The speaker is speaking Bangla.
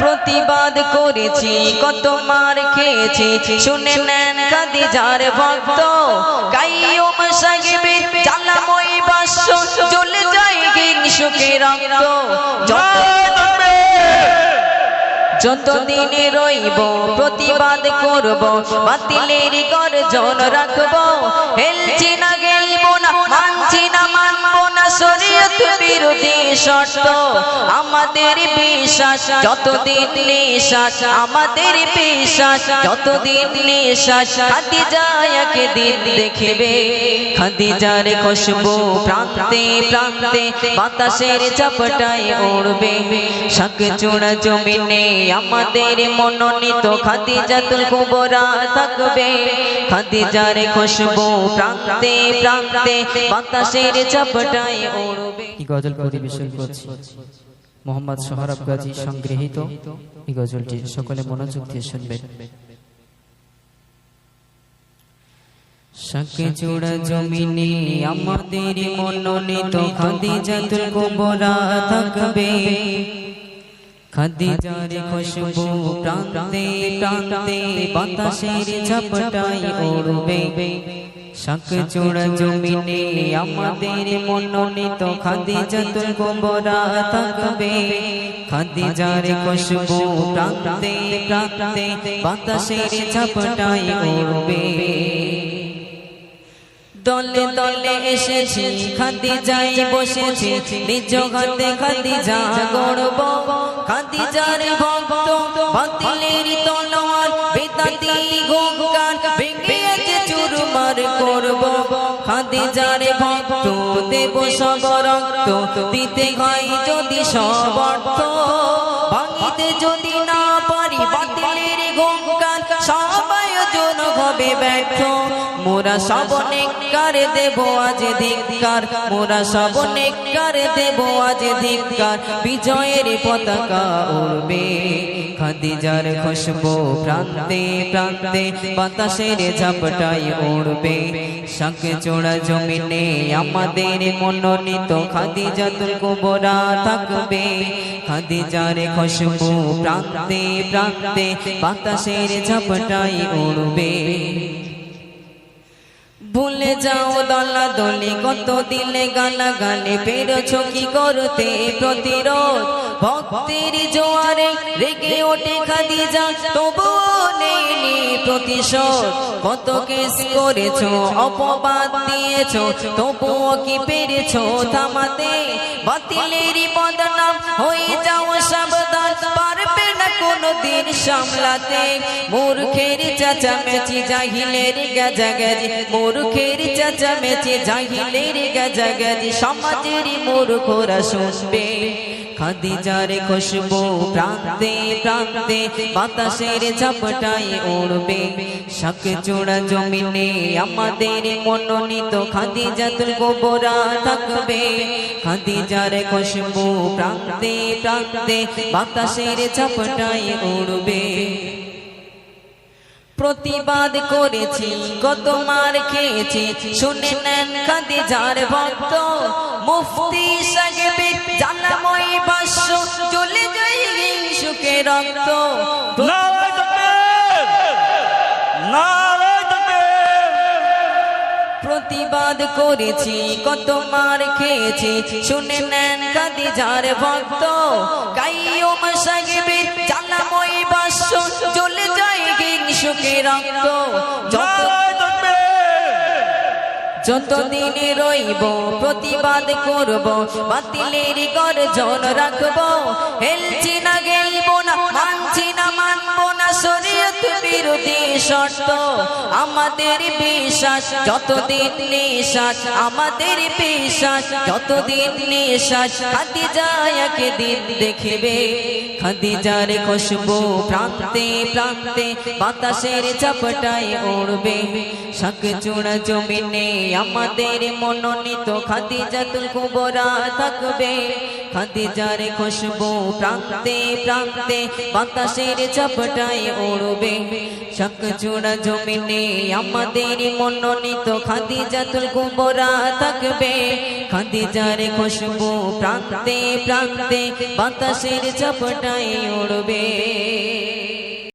প্রতিবাদ করেছি, কত মার খেয়েছি। শুনে নেন খাদিজার ভক্ত কাইয়ুম সাহেবের জ্বালাময় বাস্য জ্বলে যায় হিংসুকে রক্ত। যত রইব, প্রতিবাদ করব, বাতিলের গর্জন রাখব। হেলছি না গেলব না শরীয়ত বিরোধী শর্ত। আমাদের বিশ্বাস যতদিন নিঃশ্বাস, আমাদের বিশ্বাস যতদিন নিঃশ্বাস। খাদিজায়াকে দিন দেখবে, খাদিজার খুশবু প্রান্তে প্রান্তে বাতাসের চাপটায় উড়বে। শাক চূড়া জমিনে আমাদের মনোনীত কুবরা থাকবে। খুশবু প্রান্তে প্রান্তে বাতাসের এই গজল পরিবেশন করছি। মোহাম্মদ সোহরাব গাজী সংগৃহীত এই গজলটি। সকলে মনোযোগ দিয়ে শুনবেন। শাকে চূড়া জমিনে আমাদের মনোনীত খাদিজাতুল কুবরা থাকবে। খাদিজার খুশবু প্রান্তে প্রান্তে বাতাসের ঝাপটাই উড়বে। শাক চূড়া জমিনে আমাদের মনোনীত খাদিজাতুল কুবরা থাকবে। খাদিজার খুশবু প্রান্তে প্রান্তে বাতাসের ঝাপটাই উড়বে। দলে দলে এসেছি, খাদি যাই বসেছি, নিজ হাতে খাদি যা গড়ব খাদি যার ভক্ত বাতিলের যার ভক্ত দেব সব রক্ত, দিতে হয় যদি সব অর্থ। ভাঙিতে যদি না পারি, বাতিলের গঙ্গা জন হবে ব্যর্থ। মোরা সব নেককার দেব আজ ধিক্কার? মোরা সব নেককার দেব আজ ধিক্কার? বিজয়ের পতাকা উড়বে। খাদিজার খুশবু প্রান্তে প্রান্তে বাতাসের ঝাপটাই উড়বে। শাক চোড়া জমিনে আমাদের মনোনীত খাদিজাতুল কুবরা থাকবে। খাদিজার খুশবু প্রান্তে প্রান্তে বাতাসের ঝাপটাই উড়বে। ভুলে যাও দলা দলে, কত দিলে গালা গালে পেরেছ কি করতে প্রতিরোধ? ভক্তির জোয়ারে রেগে ওঠে খাদিজা, তবুও নেইনি প্রতিশোধ। কত কেস করেছ, অপবাদ দিয়েছ, তবুও কি পেরেছ থামাতে? বাতিলেরই বদনাম হয়ে যাও সাবধান, পারবে না কোনদিন সামলাতে। মূর্খের চাচা মেচি জাহিলের গাজা গাজি মূর্খের চাচা মেচি জাহিলের গাজা গাজি সমাজের মূর্খরা শুনবে। খাদিজার খুশবু, প্রান্তে প্রান্তে বাতাসের চাপটাই উড়বে। শাক চূড়া জমিনে আমাদের মনোনীত খাদিজাতুল গোবরা থাকবে। খাদিজার খুশবু, প্রান্তে প্রান্তে বাতাসের চাপটাই উড়বে। প্রতিবাদ করেছি কত মার খেয়েছি। শুনে নেন খাদিজার ভক্ত। মুফতি সাহেবে জানাময় বাস্য চলে যাই সুখে রক্ত। প্রতিবাদ করেছি, কত মার খেয়েছি। শুনে নেন খাদিজার ভক্ত। কাইয়ুম সাহেবের জানাময় চলে যায় রক্ত। যতদিনে রইব, প্রতিবাদ করব, বাতিলের গর্জন রাখব। হেলছি না বিরোধী শর্ত, আমাদের বিশ্বাস, যতদিন নিঃশ্বাস, আমাদের বিশ্বাস, যতদিন নিঃশ্বাস খাদিজায়াকে দিন দেখবে। খাদিজার খুশবু প্রান্তে প্রান্তে বাতাসের চাপটায় উড়বে। শাক চূড়া জমিনে আমাদের মনোনীত খাদিজাতুল কুবরা থাকবে। খাদিজার খুশবু প্রান্তে প্রান্তে বাতাসের চাপটায় উড়বে। শক চূড়া জমিনে আমাদের মনোনীত খাদিজাতুল কুমরা থাকবে। খাদিজার খুশবু প্রান্তে প্রান্তে বাতাসের চাপটায় উড়বে।